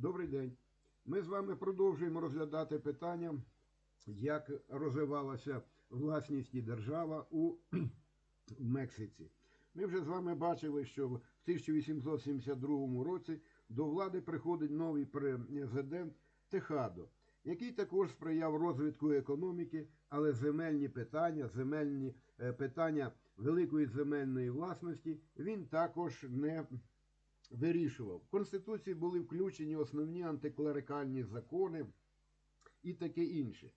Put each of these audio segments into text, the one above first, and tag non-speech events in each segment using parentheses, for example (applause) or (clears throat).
Добрий день. Ми з вами продовжуємо розглядати питання, як розвивалася власність і держава у (clears throat) Мексиці. Ми вже з вами бачили, що в 1872 році до влади приходить новий президент Техадо, який також сприяв розвитку економіки, але земельні питання, земельні е, питання великої земельної власності він також не вирішував. В Конституції були включені основні антиклерикальні закони і таке інше.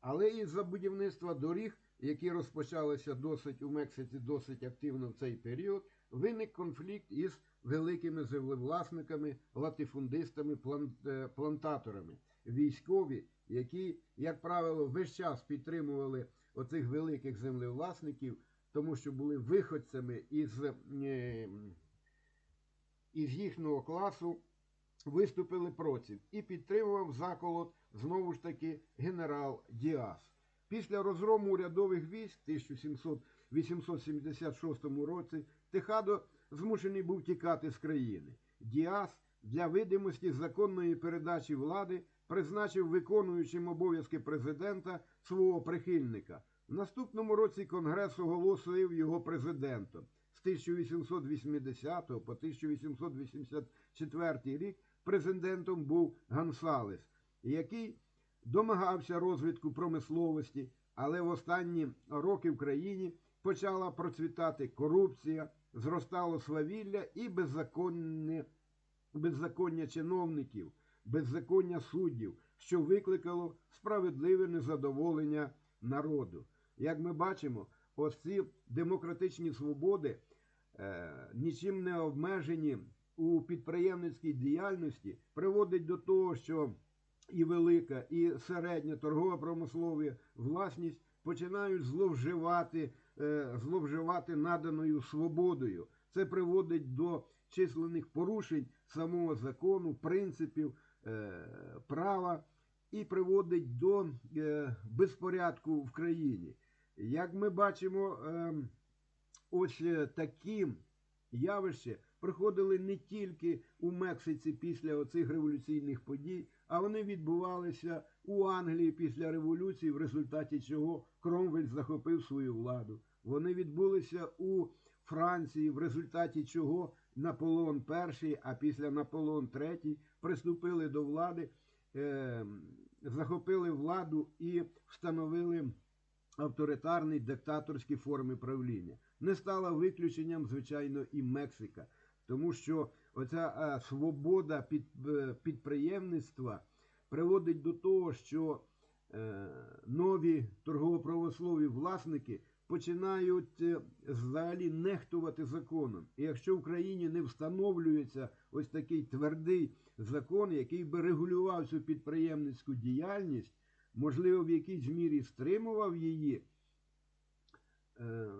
Але із-за будівництва доріг, які розпочалися досить у Мексиці досить активно в цей період, виник конфлікт із великими землевласниками, латифундистами, е, плантаторами. Військові, які, як правило, весь час підтримували оцих великих землевласників, тому що були виходцями із е, із їхнього класу виступили проти і підтримував заколот знову ж таки генерал Діас. Після розгрому урядових військ в 1876 році Техадо змушений був тікати з країни. Діас для видимості законної передачі влади призначив виконуючим обов'язки президента свого прихильника. В наступному році Конгрес оголосив його президентом. З 1880 по 1884 рік президентом був Гонсалес, який домагався розвитку промисловості, але в останні роки в країні почала процвітати корупція, зростало свавілля і беззаконне, беззаконня чиновників, беззаконня суддів, що викликало справедливе незадоволення народу. Як ми бачимо, ось ці демократичні свободи нічим не обмежені у підприємницькій діяльності, приводить до того, що і велика, і середня торгова промислова власність починають зловживати, е, зловживати наданою свободою. Це приводить до численних порушень самого закону, принципів е, права і приводить до е, безпорядку в країні. Як ми бачимо, ем, ось е, такі явища приходили не тільки у Мексиці після оцих революційних подій, а вони відбувалися у Англії після революції, в результаті чого Кромвель захопив свою владу. Вони відбулися у Франції, в результаті чого Наполеон І, а після Наполеон III приступили до влади, е, захопили владу і встановили авторитарні диктаторські форми правління. Не стала виключенням, звичайно, і Мексика, тому що оця е, свобода під, е, підприємництва приводить до того, що е, нові торгово-правослові власники починають взагалі нехтувати законом. І якщо в країні не встановлюється ось такий твердий закон, який би регулював цю підприємницьку діяльність, можливо, в якійсь мірі стримував її. Е,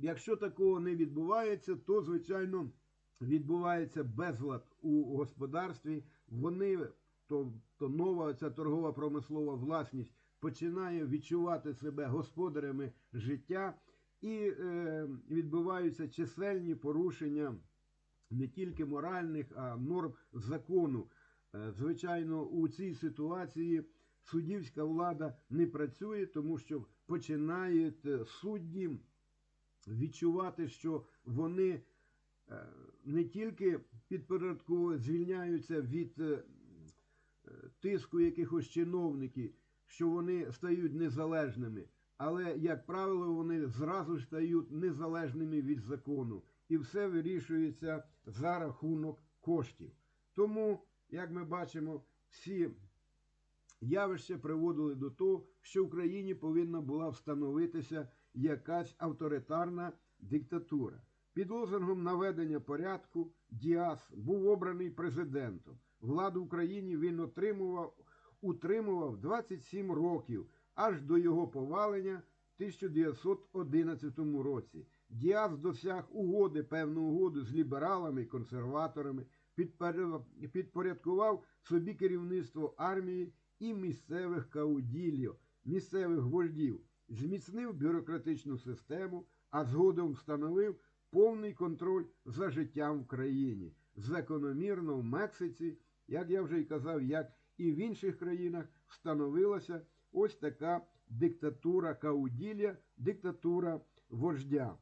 Якщо такого не відбувається, то, звичайно, відбувається безлад у господарстві. Вони, то, то нова ця торгова промислова власність починає відчувати себе господарями життя і е, відбуваються чисельні порушення не тільки моральних, а норм закону. Е, Звичайно, у цій ситуації суддівська влада не працює, тому що починають е, судді відчувати, що вони е, не тільки підпорядково звільняються від е, тиску якихось чиновників, що вони стають незалежними, але, як правило, вони зразу ж стають незалежними від закону. І все вирішується за рахунок коштів. Тому, як ми бачимо, всі явища приводили до того, що в країні повинна була встановитися якась авторитарна диктатура. Під лозунгом наведення порядку Діас був обраний президентом. Владу в країні він отримував, утримував 27 років аж до його повалення в 1911 році. Діас досяг угоди, певну угоду з лібералами і консерваторами, підпоря- підпорядкував собі керівництво армії і місцевих кауділів, місцевих вождів, зміцнив бюрократичну систему, а згодом встановив повний контроль за життям в країні. Закономірно в Мексиці як я вже й казав, як і в інших країнах встановилася ось така диктатура кауділля, диктатура вождя.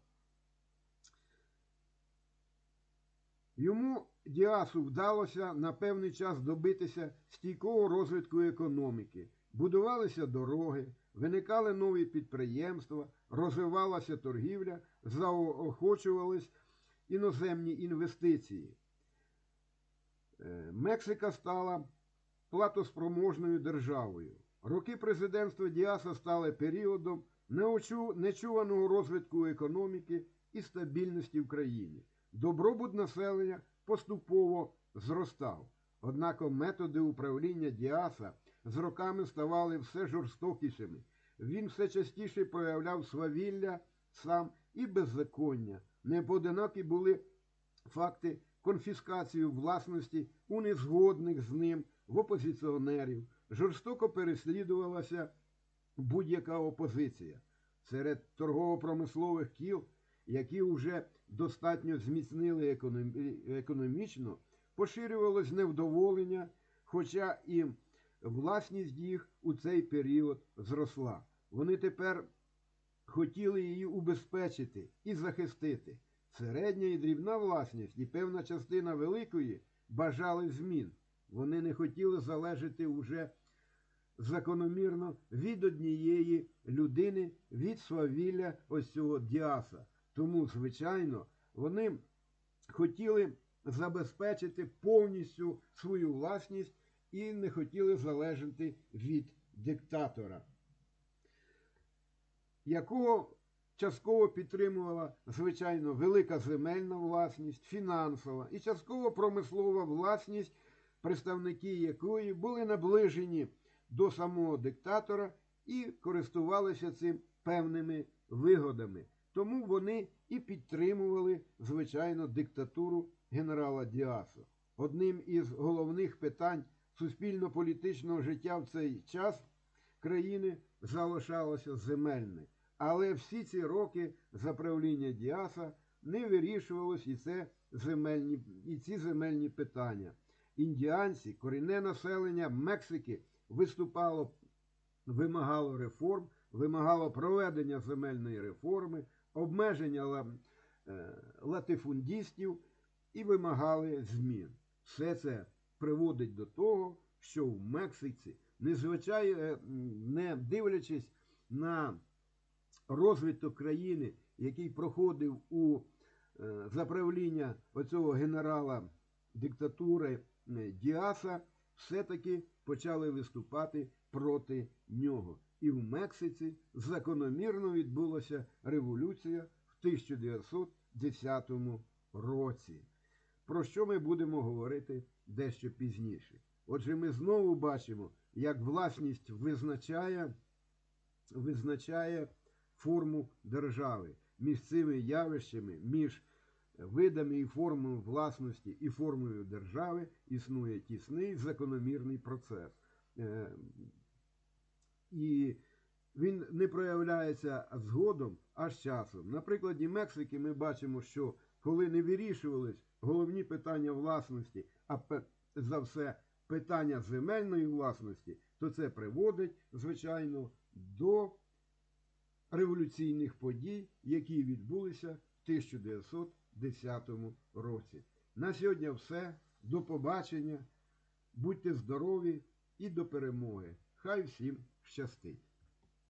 Йому Діасу вдалося на певний час добитися стійкого розвитку економіки. Будувалися дороги, виникали нові підприємства, розвивалася торгівля, заохочувались іноземні інвестиції. Е, Мексика стала платоспроможною державою. Роки президентства Діаса стали періодом нечуваного розвитку економіки і стабільності в країні. Добробут населення поступово зростав. Однак методи управління Діаса з роками ставали все жорстокішими. Він все частіше проявляв свавілля сам і беззаконня. Непоодинокі були факти конфіскації власності у незгодних з ним в опозиціонерів. Жорстоко переслідувалася будь-яка опозиція. Серед торгово-промислових кіл, які вже достатньо зміцнили економічно, поширювалось невдоволення, хоча і власність їх у цей період зросла. Вони тепер хотіли її убезпечити і захистити. Середня і дрібна власність і певна частина великої бажали змін. Вони не хотіли залежати уже закономірно від однієї людини, від свавілля ось цього діаса. Тому, звичайно, вони хотіли забезпечити повністю свою власність і не хотіли залежати від диктатора, якого частково підтримувала, звичайно, велика земельна власність, фінансова і частково промислова власність, представники якої були наближені до самого диктатора і користувалися цим певними вигодами. Тому вони і підтримували, звичайно, диктатуру генерала Діаса. Одним із головних питань суспільно-політичного життя в цей час країни залишалося земельне. Але всі ці роки за правління Діаса не вирішувалось і, це земельні, і ці земельні питання. Індіанці, корінне населення Мексики виступало, вимагало реформ, вимагало проведення земельної реформи, обмеження е, латифундістів і вимагали змін. Все це приводить до того, що в Мексиці, незвичайно е, не дивлячись на розвиток країни, який проходив у е, заправління оцього генерала диктатури Діаса, все-таки почали виступати проти нього. І в Мексиці закономірно відбулася революція в 1910 році. Про що ми будемо говорити дещо пізніше. Отже, ми знову бачимо, як власність визначає, визначає форму держави. Між цими явищами, між видами і формою власності і формою держави існує тісний закономірний процес. І він не проявляється згодом, а з часом. На прикладі Мексики ми бачимо, що коли не вирішувались головні питання власності, а за все питання земельної власності, то це приводить, звичайно, до революційних подій, які відбулися в 1910 році. На сьогодні все. До побачення. Будьте здорові і до перемоги. Хай всім щастить!